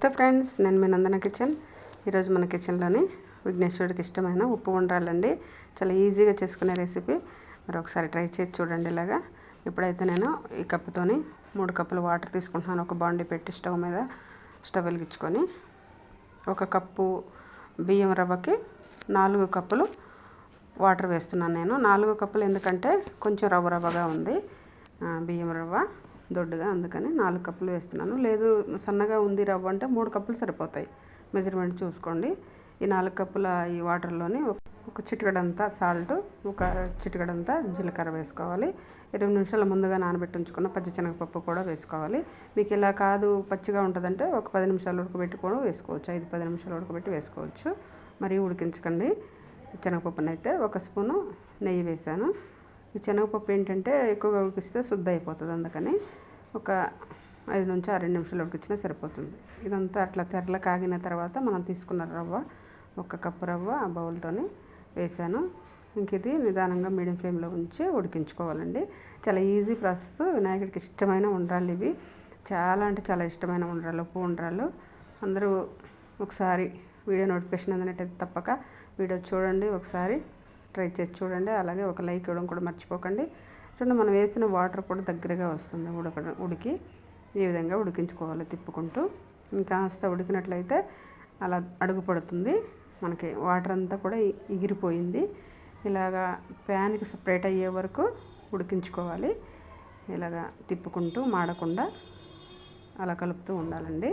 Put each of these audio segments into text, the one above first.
నమస్తే ఫ్రెండ్స్ నేను మీ నందన కిచెన్. ఈరోజు మన కిచెన్లోని విఘ్నేశ్వరుడికి ఇష్టమైన ఉప్పు ఉండాలండి చాలా ఈజీగా చేసుకునే రెసిపీ. మరి ఒకసారి ట్రై చేసి చూడండి ఇలాగా. ఇప్పుడైతే నేను ఈ కప్పుతోని మూడు కప్పులు వాటర్ తీసుకుంటున్నాను. ఒక బాండి పెట్టి స్టవ్ మీద స్టవ్ వెలిగించుకొని ఒక కప్పు బియ్యం రవ్వకి నాలుగు కప్పులు వాటర్ వేస్తున్నాను నేను. నాలుగు కప్పులు ఎందుకంటే కొంచెం రవ్వ రవ్వగా ఉంది బియ్యం రవ్వ. దొడ్డుగా అందుకని నాలుగు కప్పులు వేస్తున్నాను. లేదు సన్నగా ఉంది రవ్వ అంటే మూడు కప్పులు సరిపోతాయి. మెజర్మెంట్ చూసుకోండి. ఈ నాలుగు కప్పుల ఈ వాటర్లోని ఒక చిటికడంతా సాల్ట్ ఒక చిటికడంతా జీలకర్ర వేసుకోవాలి. ఇరవై నిమిషాల ముందుగా నానబెట్టి ఉంచుకున్న పచ్చిశనగపప్పు కూడా వేసుకోవాలి. మీకు ఇలా కాదు పచ్చిగా ఉంటుందంటే ఒక పది నిమిషాలు ఉడకబెట్టి కూడా వేసుకోవచ్చు. ఐదు పది నిమిషాలు ఉడకబెట్టి వేసుకోవచ్చు. మరి ఉడికించకండి. శనగపప్పునైతే ఒక స్పూను నెయ్యి వేసాను ఈ శనగపప్పు ఏంటంటే ఎక్కువగా ఉడికిస్తే శుద్ధ అయిపోతుంది. అందుకని ఒక ఐదు నుంచి ఆరు నిమిషాలు ఉడికించినా సరిపోతుంది. ఇదంతా అట్లా తెరల కాగిన తర్వాత మనం తీసుకున్న రవ్వ ఒక కప్పు రవ్వ ఆ బౌల్తోని వేసాను. ఇంక ఇది నిదానంగా మీడియం ఫ్లేమ్లో ఉంచి ఉడికించుకోవాలండి. చాలా ఈజీ ప్రాసెస్. వినాయకుడికి ఇష్టమైన ఉండ్రాలు ఇవి. చాలా అంటే చాలా ఇష్టమైన ఉండ్రాలు ఉప్పు ఉండ్రాళ్ళు. అందరూ ఒకసారి వీడియో నోటిఫికేషన్ అందినట్టయితే తప్పక వీడియో చూడండి ఒకసారి. ట్రై చేసి చూడండి. అలాగే ఒక లైక్ ఇవ్వడం కూడా మర్చిపోకండి. చూడండి మనం వేసిన వాటర్ కూడా దగ్గరగా వస్తుంది ఉడక ఉడికి ఈ విధంగా ఉడికించుకోవాలి తిప్పుకుంటూ. ఇంకా ఉడికినట్లయితే అలా అడుగు పడుతుంది. మనకి వాటర్ అంతా కూడా ఎగిరిపోయింది ఇలాగా ప్యాన్కి సపరేట్ అయ్యే వరకు ఉడికించుకోవాలి. ఇలాగా తిప్పుకుంటూ మాడకుండా అలా కలుపుతూ ఉండాలండి.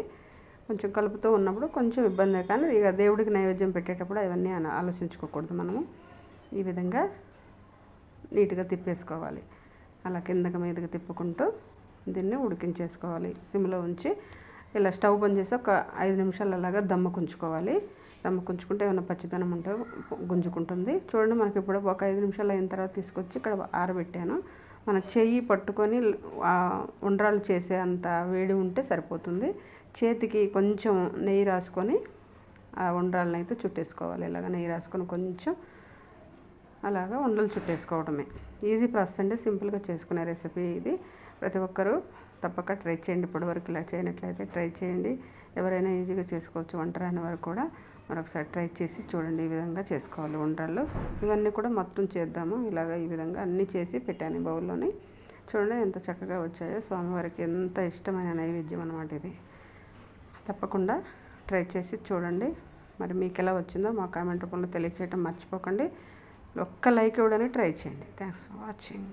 కొంచెం కలుపుతూ ఉన్నప్పుడు కొంచెం ఇబ్బంది కానీ ఇక దేవుడికి నైవేద్యం పెట్టేటప్పుడు అవన్నీ ఆలోచించుకోకూడదు మనము. ఈ విధంగా నీట్గా తిప్పేసుకోవాలి. అలా కిందకి మీదకి తిప్పుకుంటూ దీన్ని ఉడికించేసుకోవాలి. సిమ్లో ఉంచి ఇలా స్టవ్ బంద్ చేసి ఒక ఐదు నిమిషాలు అలాగా దమ్మకుంచుకోవాలి దమ్మకుంచుకుంటే ఏమైనా పచ్చిదనం ఉంటే గుంజుకుంటుంది. చూడండి మనకి ఇప్పుడు ఒక ఐదు నిమిషాలు అయిన తర్వాత తీసుకొచ్చి ఇక్కడ ఆరబెట్టాను. మన చెయ్యి పట్టుకొని ఉండ్రాలు చేసే అంత వేడి ఉంటే సరిపోతుంది. చేతికి కొంచెం నెయ్యి రాసుకొని ఆ ఉండ్రాలను అయితే చుట్టేసుకోవాలి. ఇలాగ నెయ్యి రాసుకొని కొంచెం అలాగా ఉండలు చుట్టేసుకోవడమే ఈజీ ప్రాసెస్ అండి. సింపుల్గా చేసుకునే రెసిపీ ఇది. ప్రతి ఒక్కరూ తప్పక ట్రై చేయండి. ఇప్పటివరకు ఇలా చేయనట్లయితే ట్రై చేయండి. ఎవరైనా ఈజీగా చేసుకోవచ్చు వంట రాని వారు కూడా మరొకసారి ట్రై చేసి చూడండి. ఈ విధంగా చేసుకోవాలి వంటలు ఇవన్నీ కూడా మొత్తం చేద్దాము. ఇలాగ ఈ విధంగా అన్నీ చేసి పెట్టాను బౌల్లోని. చూడండి ఎంత చక్కగా వచ్చాయో. స్వామివారికి ఎంత ఇష్టమైన నైవేద్యం అనమాట ఇది. తప్పకుండా ట్రై చేసి చూడండి. మరి మీకు ఎలా వచ్చిందో మా కామెంట్ రూపంలో తెలియచేయటం మర్చిపోకండి. ఒక్క లైక్ ఇవ్వడానికి ట్రై చేయండి. Thanks for watching.